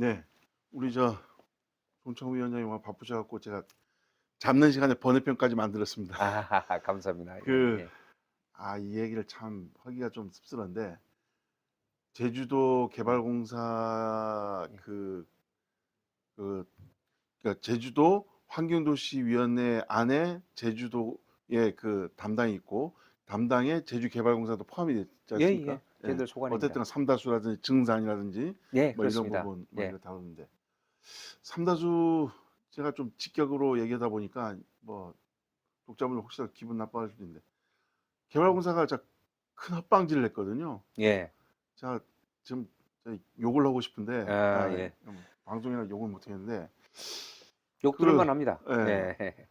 네, 우리 저 송창우 위원장님 오늘 바쁘셔갖고 제가 잡는 시간에 번외편까지 만들었습니다. 아, 감사합니다. 그- 예. 아, 이 얘기를 참 하기가 좀 씁쓸한데 제주도 개발공사 예. 그, 그, 그러니까 제주도 환경도시위원회 안에 제주도의 그 담당이 있고 담당에 제주개발공사도 포함이 되지 예, 않습니까? 예. 저희들 소관입니다. 어쨌든 삼다수라든지 증산이라든지 네, 뭐 이런 그렇습니다. 부분 뭐 예. 이런 다루는데 삼다수 제가 좀 직격으로 얘기하다 보니까 뭐 독자분들 혹시나 기분 나빠할 수도 있는데 개발공사가 진짜 큰 헛방질을 했거든요. 예. 제가 지금 저 욕을 하고 싶은데 아, 아, 예. 음, 방송이라 욕을 못 하겠는데 욕 그- 합니다. 예. 예.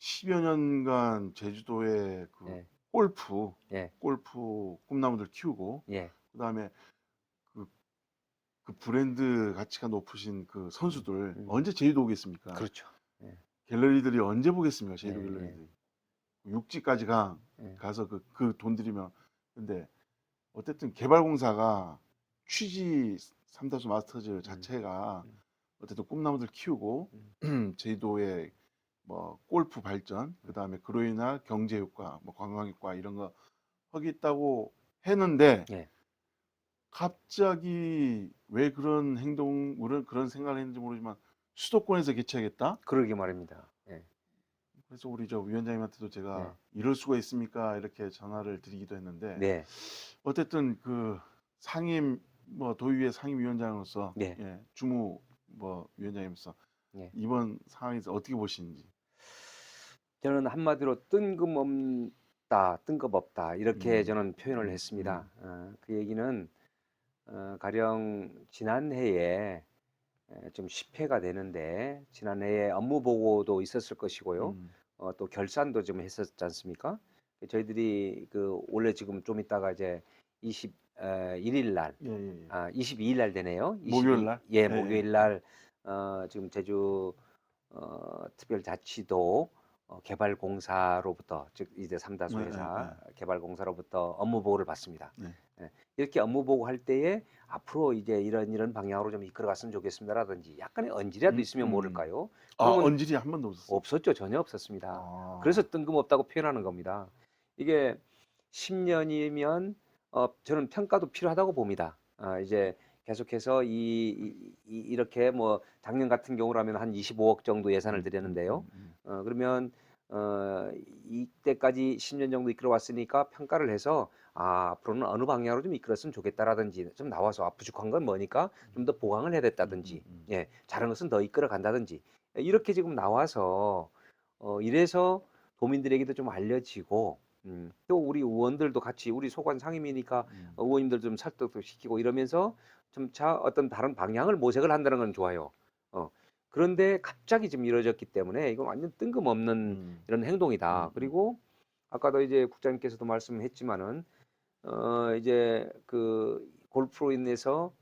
10여 년간 제주도에 그 예. 골프 예. 골프 꿈나무들 키우고 예. 그다음에 그, 그 브랜드 가치가 높으신 그 선수들 음. 언제 제주도 오겠습니까? 그렇죠. 갤러리들이 언제 보겠습니까? 제주도 예, 갤러리들이 육지까지 가 예. 가서 그 그 돈 들이면 근데 어쨌든 개발공사가 취지 삼다수 마스터즈 자체가 음. 어쨌든 꿈나무들 키우고 제주도의 뭐 골프 발전 그 다음에 그로 인한 경제 효과 뭐 관광 효과 이런 거 하겠다고 했는데 예. 갑자기 왜 그런 행동 그런 그런 생각을 했는지 모르지만 수도권에서 개최하겠다 그러게 말입니다. 예. 그래서 우리 저 위원장님한테도 제가 네. 이럴 수가 있습니까 이렇게 전화를 드리기도 했는데 네. 어쨌든 그 상임 뭐 도의회 상임위원장으로서 네. 예, 주무 뭐 위원장님으로서 네. 이번 상황에서 어떻게 보시는지 저는 한마디로 뜬금없다, 뜬금없다 이렇게 음. 저는 표현을 했습니다. 어, 그 얘기는 어, 가령 지난해에 에, 좀 10회가 되는데 지난해에 업무 보고도 있었을 것이고요. 음, 어, 또 결산도 좀 했었지 않습니까? 저희들이 그 원래 지금 좀 있다가 이제 21일 날, 예, 예, 예. 아 22일 날 되네요. 목요일 날? 예, 예, 목요일 날 어, 지금 제주 어, 특별자치도 어, 개발공사로부터 즉 이제 삼다수 네, 회사 개발공사로부터 업무 보고를 받습니다. 네. 예, 이렇게 업무 보고 할 때에 앞으로 이제 이런 이런 방향으로 좀 이끌어갔으면 좋겠습니다라든지 약간의 언질이라도 음, 있으면 음. 모를까요? 아 언질이 한 번도 없었어요. 없었죠. 전혀 없었습니다. 아. 그래서 뜬금없다고 표현하는 겁니다. 이게 10년이면 어, 저는 평가도 필요하다고 봅니다. 아, 이제 계속해서 이, 이, 이- 이렇게 뭐 작년 같은 경우라면 한 25억 정도 예산을 드렸는데요. 음, 어, 그러면 어, 이때까지 10년 정도 이끌어 왔으니까 평가를 해서 아, 앞으로는 어느 방향으로 좀 이끌었으면 좋겠다라든지 좀 나와서 아, 부족한 건 뭐니까 좀 더 보강을 해야 됐다든지 음, 음, 음. 예, 잘한 것은 더 이끌어 간다든지 이렇게 지금 나와서 어, 이래서 도민들에게도 좀 알려지고 음, 또 우리 의원들도 같이 우리 소관 상임이니까 음. 어, 의원님들 좀 설득도 시키고 이러면서 점차 어떤 다른 방향을 모색을 한다는 건 좋아요. 어, 그런데 갑자기 지금 이루어졌기 때문에 이건 완전 뜬금없는 음. 이런 행동이다. 음. 그리고 아까도 이제 국장님께서도 말씀했지만은 어 이제 그 골프로 인해서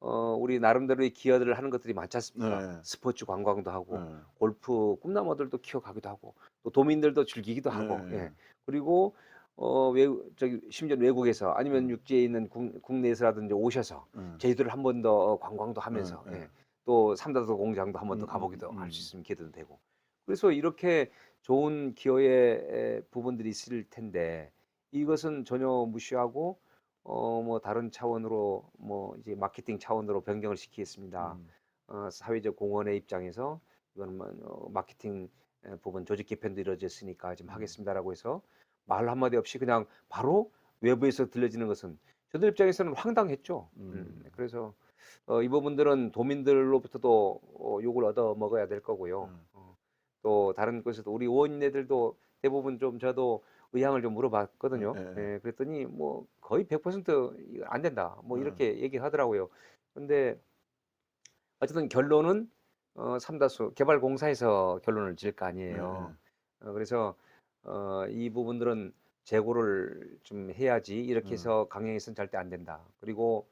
어 우리 나름대로의 기여들을 하는 것들이 많지 않습니까? 네. 스포츠 관광도 하고 네. 골프 꿈나무들도 키워가기도 하고 또 도민들도 즐기기도 하고 네. 예. 그리고 어 외국 저기 심지어 외국에서 아니면 음. 육지에 있는 국, 국내에서라든지 오셔서 네. 제주도를 한 번 더 관광도 하면서 네, 네. 예. 또 삼다도 공장도 한 번더 음, 가보기도 음, 할 음. 수 있으면 기회도 되고 그래서 이렇게 좋은 기여의 에, 부분들이 있을 텐데 이것은 전혀 무시하고 어 뭐 다른 차원으로 뭐 이제 마케팅 차원으로 변경을 시키겠습니다. 음. 어, 사회적 공헌의 입장에서 이거는 뭐, 어, 마케팅 에, 부분 조직 개편도 이루어졌으니까 음. 좀 하겠습니다라고 해서 말 한마디 없이 그냥 바로 외부에서 들려지는 것은 저들 입장에서는 황당했죠. 음. 음, 그래서 어, 이 부분들은 도민들로부터도 어, 욕을 얻어 먹어야 될 거고요. 음. 어, 또 다른 곳에도 우리 의원님들도 대부분 좀 저도 의향을 좀 물어봤거든요. 네, 네. 예, 그랬더니 뭐 거의 100%안 된다. 뭐 네. 이렇게 얘기하더라고요. 근데 어쨌든 결론은 어, 삼다수 개발공사에서 결론을 지을 거 아니에요. 네. 어, 그래서 어, 이 부분들은 재고를 좀 해야지 이렇게 음. 해서 강행해서는 절대 안 된다. 그리고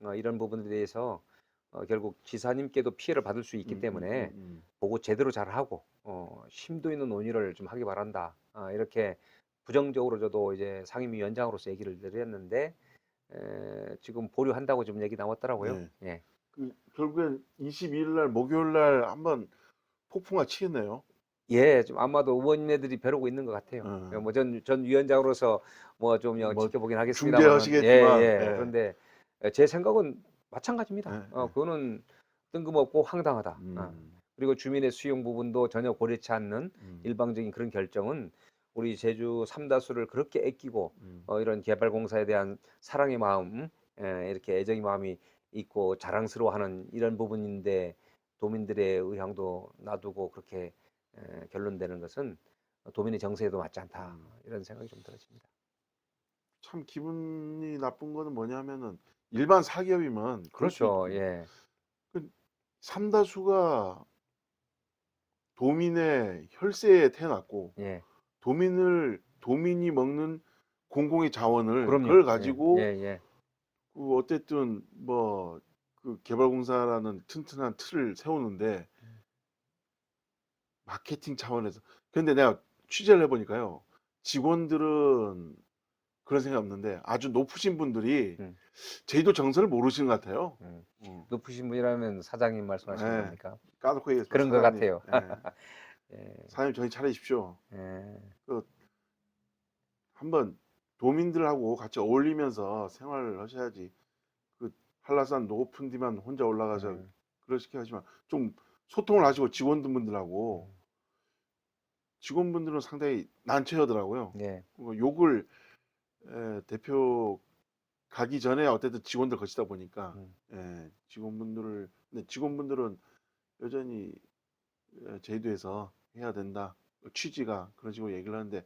어, 이런 부분에 대해서 어, 결국 지사님께도 피해를 받을 수 있기 음, 때문에 음, 음, 보고 제대로 잘 하고 어, 심도 있는 논의를 좀 하기 바란다. 아, 이렇게 부정적으로 저도 이제 상임위원장으로서 얘기를 드렸는데 에, 지금 보류한다고 좀 얘기 나왔더라고요. 네. 예. 그 결국엔 22일 날 목요일 날 한번 폭풍아 치겠네요. 예, 좀 아마도 의원님네들이 벼르고 있는 것 같아요. 음. 뭐전 전 위원장으로서 뭐좀뭐 지켜보긴 하겠습니다만, 중재하시겠지만, 예, 예. 예. 그런데 제 생각은 마찬가지입니다. 예, 어, 예. 그거는 뜬금없고 황당하다. 음, 어. 그리고 주민의 수용 부분도 전혀 고려치 않는 음, 일방적인 그런 결정은 우리 제주 삼다수를 그렇게 아끼고 음. 어, 이런 개발 공사에 대한 사랑의 마음, 예, 이렇게 애정의 마음이 있고 자랑스러워하는 이런 부분인데 도민들의 의향도 놔두고 그렇게 에, 결론되는 것은 도민의 정서에도 맞지 않다 음. 이런 생각이 좀 들어집니다. 참 기분이 나쁜 거는 뭐냐면은 일반 사기업이면 그럴 수 그렇죠. 있- 예, 삼다수가 도민의 혈세에 태어났고 예, 도민을 도민이 먹는 공공의 자원을 그럼요. 그걸 예, 가지고 예, 예, 그 어쨌든 뭐 그 개발공사라는 튼튼한 틀을 세우는데 마케팅 차원에서. 근데 내가 취재를 해보니까요. 직원들은 그런 생각 없는데 아주 높으신 분들이 음. 제주도 정서를 모르시는 것 같아요. 음. 음. 높으신 분이라면 사장님 말씀하시는 네. 겁니까? 까놓고 얘기해서 그런 것 사장님, 같아요. 예. 예, 사장님 정신 차리십시오. 예, 한번 도민들하고 같이 어울리면서 생활을 하셔야지. 그 한라산 높은 데만 혼자 올라가서 음, 그러시게 하지만 좀 소통을 하시고 직원분들하고 직원분들은 상당히 난처하더라고요. 예, 그 욕을 에, 대표 가기 전에 어쨌든 직원들 거치다 보니까 음. 예, 직원분들을 근데 직원분들은 여전히 에, 제주도에서 해야 된다 취지가 그런 식으로 얘기를 하는데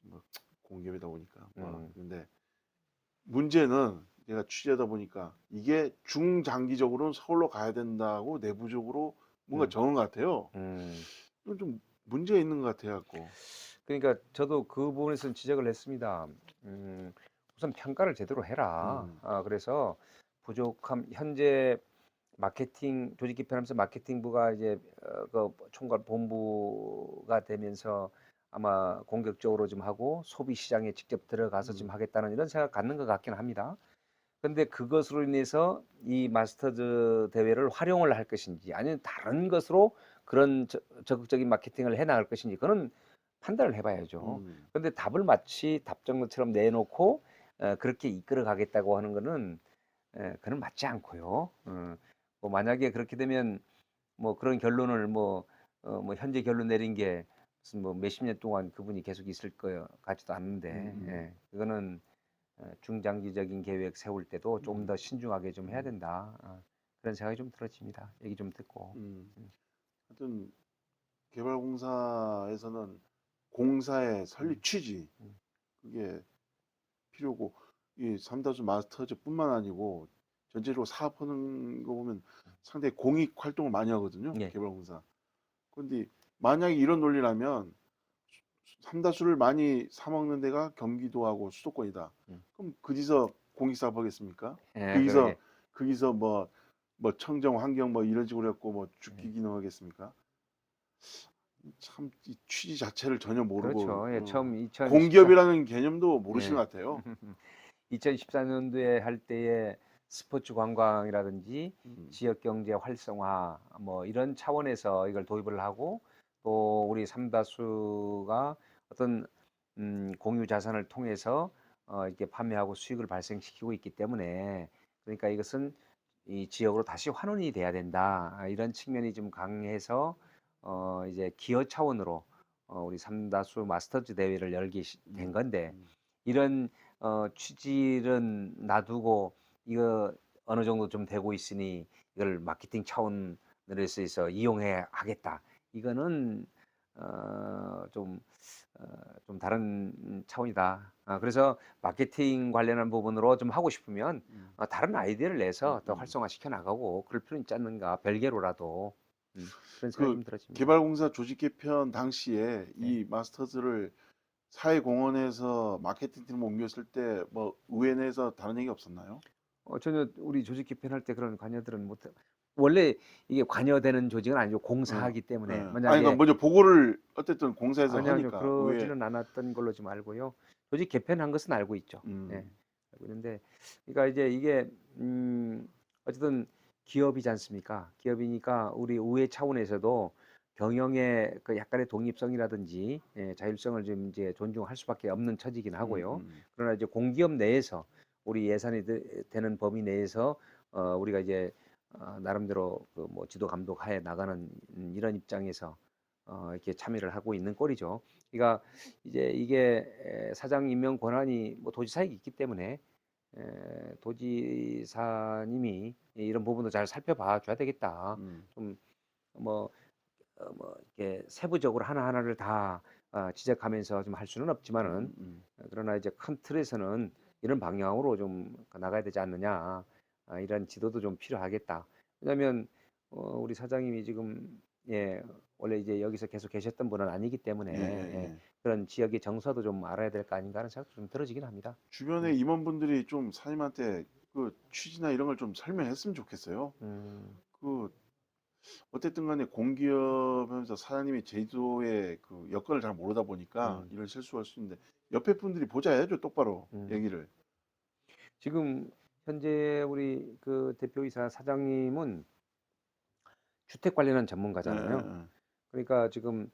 뭐 공기업이다 보니까 뭐 음. 근데 문제는 제가 취재하다 보니까 이게 중장기적으로는 서울로 가야 된다고 내부적으로 뭔가 음. 정한 것 같아요. 음. 좀 문제가 있는 것 같아 갖고. 그러니까 저도 그 부분에서는 지적을 했습니다. 음, 우선 평가를 제대로 해라. 음. 아, 그래서 부족함 현재 마케팅 조직 개편하면서 마케팅부가 이제 어, 그 총괄 본부가 되면서 아마 공격적으로 좀 하고 소비 시장에 직접 들어가서 좀 음. 하겠다는 이런 생각 갖는 것 같긴 합니다. 근데 그것으로 인해서 이 마스터즈 대회를 활용을 할 것인지 아니면 다른 것으로 그런 저- 적극적인 마케팅을 해 나갈 것인지 그거는 판단을 해봐야죠. 음. 근데 답을 마치 답정너처럼 내놓고 어, 그렇게 이끌어 가겠다고 하는 거는 에, 그는 맞지 않고요. 어, 뭐 만약에 그렇게 되면 뭐 그런 결론을 뭐, 어, 뭐 현재 결론 내린 게 무슨 뭐 몇십 년 동안 그분이 계속 있을 거 같지도 않는데 음. 예, 그거는 어, 중장기적인 계획 세울 때도 좀 음. 더 신중하게 좀 해야 된다. 어, 그런 생각이 좀 들어집니다. 얘기 좀 듣고. 음. 음. 하여튼 개발공사에서는 공사의 설립 취지 음. 그게 필요고 이 삼다수 마스터즈뿐만 아니고 전체적으로 사업하는 거 보면 상당히 공익 활동을 많이 하거든요. 예. 개발공사. 그런데 만약에 이런 논리라면 삼다수를 많이 사 먹는 데가 경기도하고 수도권이다. 음. 그럼 그지서 공익 사업 하겠습니까? 예, 거기서 그러게. 거기서 뭐, 뭐 청정 환경 뭐 이런 식으로 해갖고 뭐 네. 죽기 기능하겠습니까? 참이 취지 자체를 전혀 모르고 그렇죠. 예, 어, 처음 2014 공기업이라는 개념도 모르시는 네. 것 같아요. 2014년도에 할 때에 스포츠 관광이라든지 음. 지역 경제 활성화 뭐 이런 차원에서 이걸 도입을 하고 또 우리 삼다수가 어떤 음, 공유 자산을 통해서 어, 이렇게 판매하고 수익을 발생시키고 있기 때문에 그러니까 이것은 이 지역으로 다시 환원이 돼야 된다 아, 이런 측면이 좀 강해서 어, 이제 기업 차원으로 어, 우리 삼다수 마스터즈 대회를 열게 시- 된 건데 음. 이런 어, 취지는 놔두고 이거 어느 정도 좀 되고 있으니 이걸 마케팅 차원으로 해서 이용해 하겠다. 이거는 어, 좀, 어, 좀 다른 차원이다. 아, 그래서 마케팅 관련한 부분으로 좀 하고 싶으면 음. 어, 다른 아이디어를 내서 더 음. 활성화 시켜 나가고 그럴 필요는 있지 않는가 별개로라도 음, 그런 생각이 그 좀 들어집니다. 개발공사 조직 개편 당시에 네. 이 마스터즈를 사회공헌에서 마케팅팀을 옮겼을 때 뭐 의회 내에서 다른 얘기 없었나요? 어, 전혀 우리 조직 개편할 때 그런 관여들은 못 원래 이게 관여되는 조직은 아니고 공사하기 때문에 네. 만약에 아니 그러니까 먼저 보고를 어쨌든 공사에서 아니요, 아니요. 하니까 그러지는 않았던 걸로 지금 알고요. 조직 개편한 것은 알고 있죠. 음. 예, 알고 있는데, 그러니까 이제 이게 음, 어쨌든 기업이지 않습니까? 기업이니까 우리 의회 차원에서도 경영의 그 약간의 독립성이라든지 예, 자율성을 좀 이제 존중할 수밖에 없는 처지긴 하고요. 음, 음. 그러나 이제 공기업 내에서 우리 예산이 되, 되는 범위 내에서 어, 우리가 이제 어, 나름대로 그 뭐 지도 감독하에 나가는 음, 이런 입장에서 어, 이렇게 참여를 하고 있는 꼴이죠. 그러니까 이제 이게 에, 사장 임명 권한이 뭐 도지사에게 있기 때문에 에, 도지사님이 이런 부분도 잘 살펴봐 줘야 되겠다. 음. 뭐, 어, 뭐 이렇게 세부적으로 하나 하나를 다 어, 지적하면서 좀 할 수는 없지만은 음, 음. 그러나 이제 큰 틀에서는 이런 방향으로 좀 나가야 되지 않느냐 아, 이런 지도도 좀 필요하겠다. 왜냐하면 어, 우리 사장님이 지금 예 원래 이제 여기서 계속 계셨던 분은 아니기 때문에 예, 예, 예, 예. 그런 지역의 정서도 좀 알아야 될 거 아닌가 하는 생각도 좀 들어지긴 합니다. 주변에 임원분들이 좀 사장님한테 그 취지나 이런 걸 좀 설명했으면 좋겠어요. 음, 그 어쨌든 간에 공기업하면서 사장님이 제주도의 그 여건을 잘 모르다 보니까 음. 이런 실수할 수 있는데 옆에 분들이 보자 해야죠 똑바로 음. 얘기를 지금 현재 우리 그 대표이사 사장님은 주택 관련한 전문가잖아요. 예, 예, 그러니까 지금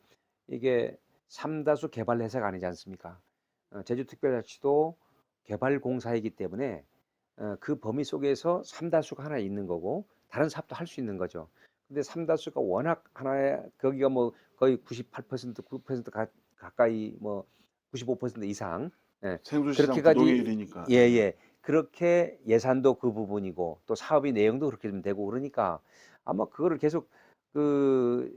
이게 삼다수 개발 회사가 아니지 않습니까? 어, 제주특별자치도 개발공사이기 때문에 어, 그 범위 속에서 삼다수가 하나 있는 거고 다른 사업도 할 수 있는 거죠. 근데 삼다수가 워낙 하나에 거기가 뭐 거의 98% 9% 가, 가까이 뭐 95% 이상 생수시장 그렇게까지- 부동일이니까 예 예 그렇게 예산도 그 부분이고 또 사업의 내용도 그렇게 좀 되고 그러니까 아마 그거를 계속 그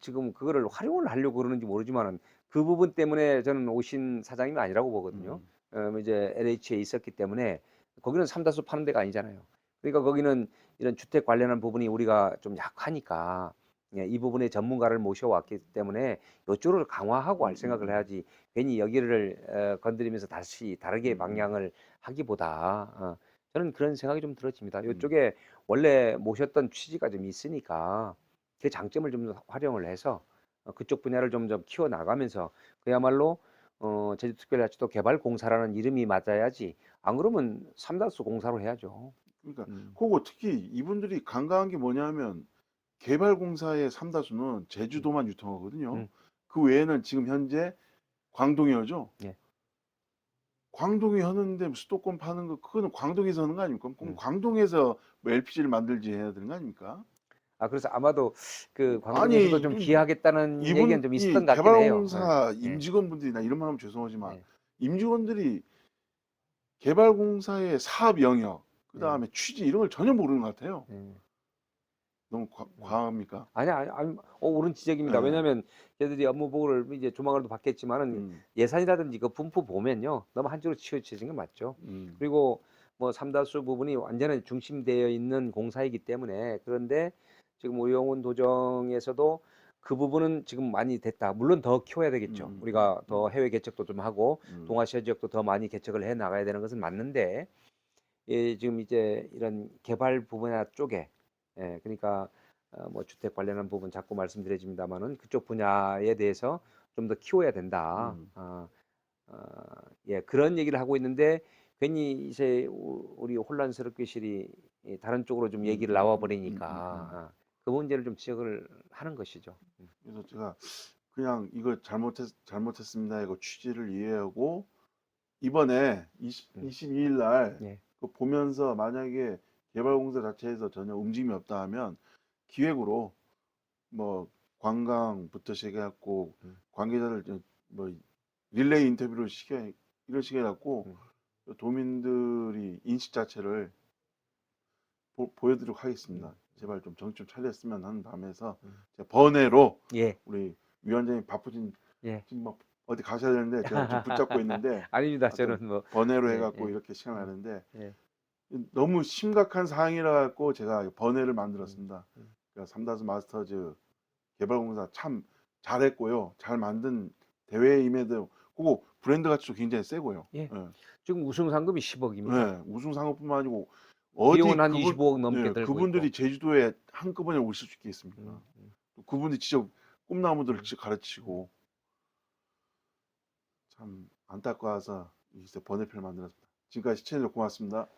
지금 그거를 활용을 하려고 그러는지 모르지만은 그 부분 때문에 저는 오신 사장님이 아니라고 보거든요. 음. 어, 이제 LH에 있었기 때문에 거기는 삼다수 파는 데가 아니잖아요. 그러니까 거기는 이런 주택 관련한 부분이 우리가 좀 약하니까 예, 이 부분에 전문가를 모셔왔기 때문에 이쪽을 강화하고 할 생각을 음. 해야지 괜히 여기를 어, 건드리면서 다시 다르게 음. 방향을 하기보다 어, 저는 그런 생각이 좀 들어집니다. 음. 이쪽에 원래 모셨던 취지가 좀 있으니까 그 장점을 좀 활용을 해서 어, 그쪽 분야를 점점 키워 나가면서 그야말로 어, 제주특별자치도 개발공사라는 이름이 맞아야지 안 그러면 삼다수 공사로 해야죠. 그러니까 음. 그거 특히 이분들이 간과한 게 뭐냐면 개발공사의 삼다수는 제주도만 유통하거든요. 음. 그 외에는 지금 현재 광동이어죠. 예. 광동이 하는데 수도권 파는 거 그거는 광동에서 하는 거 아닙니까? 그럼 음. 광동에서 뭐 LPG를 만들지 해야 되는 거 아닙니까? 아 그래서 아마도 그 아니, 광동에서도 좀 기하겠다는 얘기는 좀이 있었던 것 같긴 해요. 개발공사 네. 임직원분들이나 이런 말 하면 죄송하지만 네. 임직원들이 개발공사의 사업 영역, 그 네. 다음에 취지 이런 걸 전혀 모르는 것 같아요. 예. 너무 과, 과합니까? 아니 아니 아니 어, 옳은 지적입니다. 네. 왜냐하면 저희들이 업무 보고를 이제 조만간 또 받겠지만은 음, 예산이라든지 그 분포 보면요 너무 한쪽으로 치우쳐진 게 맞죠. 음. 그리고 뭐 삼다수 부분이 완전히 중심되어 있는 공사이기 때문에 그런데 지금 오영훈 도정에서도 그 부분은 지금 많이 됐다. 물론 더 키워야 되겠죠. 음, 우리가 음, 더 해외 개척도 좀 하고 음. 동아시아 지역도 더 많이 개척을 해 나가야 되는 것은 맞는데 예, 지금 이제 이런 개발 분야 쪽에 예, 그러니까 어, 뭐 주택 관련한 부분 자꾸 말씀드려집니다만은 그쪽 분야에 대해서 좀 더 키워야 된다. 음. 아, 어, 예, 그런 얘기를 하고 있는데 괜히 이제 우- 우리 혼란스럽게 실이 이 다른 쪽으로 좀 얘기를 음, 나와 음, 버리니까 음, 음, 음. 아, 그 문제를 좀 지적을 하는 것이죠. 음. 그래서 제가 그냥 이거 잘못했 잘못했습니다. 이거 취지를 이해하고 이번에 20, 음. 22일 날 예. 그 보면서 만약에 개발공사 자체에서 전혀 움직임이 없다 하면 기획으로 뭐 관광부터 시작해갖고 음. 관계자들 저- 뭐 릴레이 인터뷰를 시켜 이런 식으로 해갖고 음. 도민들이 인식 자체를 보, 보여드리도록 하겠습니다. 음. 제발 좀 정신 좀 차렸으면 하는 마음에서 음. 제가 번외로 예, 우리 위원장님 바쁘신 예. 지금 막 어디 가셔야 되는데 제가 좀 붙잡고 있는데 아닙니다. 하여튼 저는 뭐 번외로 예, 해갖고 예. 이렇게 시간을 하는데 예. 너무 심각한 사항이라 갖고 제가 번외를 만들었습니다. 음. 그러니까 삼다수 마스터즈 개발공사 참 잘했고요. 잘 만든 대회에 임해도 그거 브랜드 가치도 굉장히 세고요. 예. 예. 지금 우승 상금이 10억입니다. 네, 우승 상업뿐만 아니고 어디 비용은 한 그분- 25억 넘게 네, 들고 그분들이. 제주도에 한꺼번에 올수 있겠습니까? 음, 음. 또 그분들이 직접 꿈나무들을 직접 가르치고 참 안타까워서 이제 번외편을 만들었습니다. 지금까지 시청해주셔서 고맙습니다.